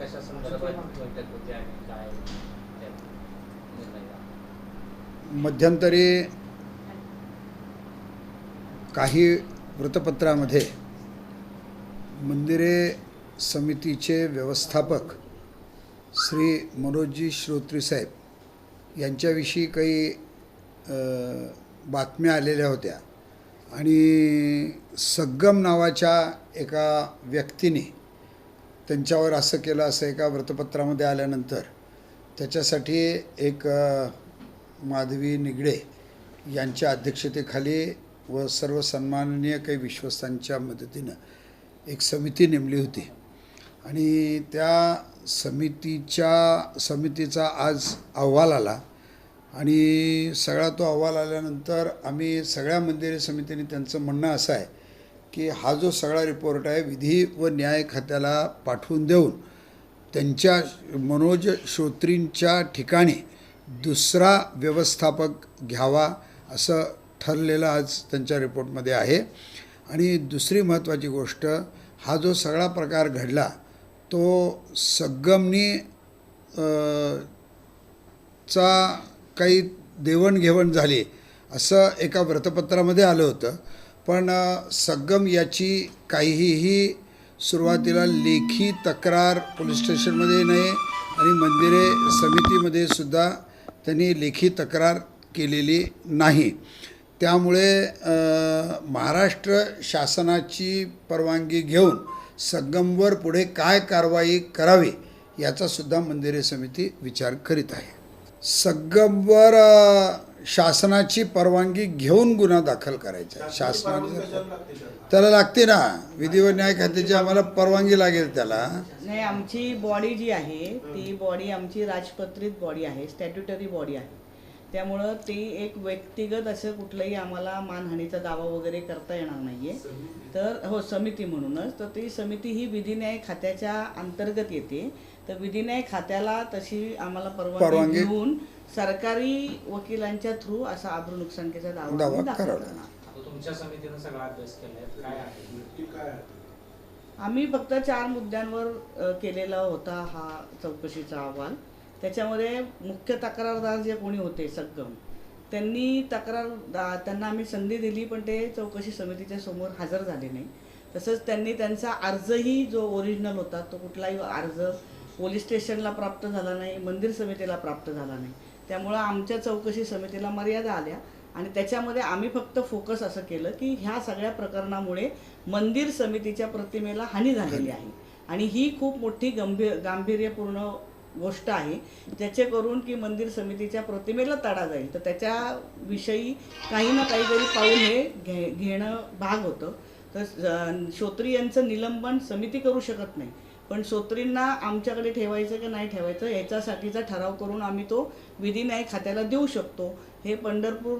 कशा संदर्भात बैठक होती आणि काय मध्यंतरी काही वृत्तपत्रामध्ये मंदिरे समितीचे व्यवस्थापक श्री मनोजजी श्रोत्री साहेब यांच्याविषयी काही बातम्या आलेल्या होत्या. आणि सग्गम नावाच्या एका व्यक्तीने त्यांच्यावर असं केलं असं एका वृत्तपत्रामध्ये आल्यानंतर त्याच्यासाठी एक माधवी निगडे यांच्या अध्यक्षतेखाली व सर्व सन्माननीय काही विश्वस्तांच्या मदतीनं एक समिती नेमली होती. आणि त्या समितीच्या समितीचा आज अहवाल आला आणि सगळा तो अहवाल आल्यानंतर आम्ही सगळ्या मंदिर समितीने त्यांचं म्हणणं असं आहे की हा जो सगळा रिपोर्ट आहे विधी व न्याय खात्याला पाठवून देऊन त्यांच्या मनोज श्रोत्रींच्या ठिकाणी दुसरा व्यवस्थापक घ्यावा असं ठरलेलं आज त्यांच्या रिपोर्टमध्ये आहे. आणि दुसरी महत्त्वाची गोष्ट हा जो सगळा प्रकार घडला तो सगमनी चा काही देवणघेवण झाली असं एका वृत्तपत्रामध्ये आलं होतं. पण अ, सगम याची काहीही सुरुवातीला लेखी तक्रार पोलीस स्टेशनमध्ये नाही आणि मंदिरे समितीमध्ये सुद्धा त्यांनी लेखी तक्रार केलेली नाही. त्यामुळे महाराष्ट्र शासनाची परवानगी घेऊन संगमवर पुढे काय कारवाई करावी याचासुद्धा मंदिरे समिती विचार करीत आहे. संगमवर शासनाची परवानगी घेऊन गुन्हा दाखल करायचा आहे. शासनाने त्याला? लागते ना. विधी व न्याय खात्याची आम्हाला परवानगी लागेल त्याला. नाही आमची बॉडी जी आहे ती बॉडी आमची राजपत्रित बॉडी आहे स्टॅट्युटरी बॉडी आहे. त्यामुळं ती एक व्यक्तिगत असं कुठलंही आम्हाला मानहानीचा दावा वगैरे करता येणार नाहीये. तर हो समिती म्हणूनच तर ती समिती ही विधिन्याय खात्याच्या अंतर्गत येते. तर विधिन्याय खात्याला तशी आम्हाला परवानगी- घेऊन सरकारी वकिलांच्या थ्रू असा आब्रू नुकसानकीचा दावा दावा दाखल करावा. करणार. आता तुमच्या समितीनं सगळा अभ्यास केलाय काय आहे? आम्ही फक्त चार मुद्द्यांवर अ, केलेला होता हा चौकशीचा अहवाल. त्याच्यामध्ये मुख्य तक्रारदार जे कोणी होते सगम त्यांनी तक्रार दा- त्यांना आम्ही संधी दिली पण ते चौकशी समितीच्या समोर हजर झाले नाही. तसंच त्यांनी त्यांचा अर्जही जो ओरिजिनल होता तो कुठलाही अर्ज पोलीस स्टेशनला प्राप्त झाला नाही मंदिर समितीला प्राप्त झाला नाही. त्यामुळं आमच्या चौकशी समितीला मर्यादा आल्या. आणि त्याच्यामध्ये आम्ही फक्त फोकस असं केलं की ह्या सगळ्या प्रकरणामुळे मंदिर समितीच्या प्रतिमेला हानी झालेली आहे. आणि ही खूप मोठी गंभीर गांभीर्यपूर्ण गोष्ट आहे. ज्याचे करून की मंदिर समितीच्या प्रतिमेला तडा जाईल. तर त्याच्याविषयी काही ना काहीतरी पाऊल हे घे घेणं भाग होतं तर श्रोत्री यांचं निलंबन समिती करू शकत नाही. पण श्रोत्रींना आमच्याकडे ठेवायचं की नाही ठेवायचं याच्यासाठीचा ठराव करून आम्ही तो विधी न्याय खात्याला देऊ शकतो. हे पंढरपूर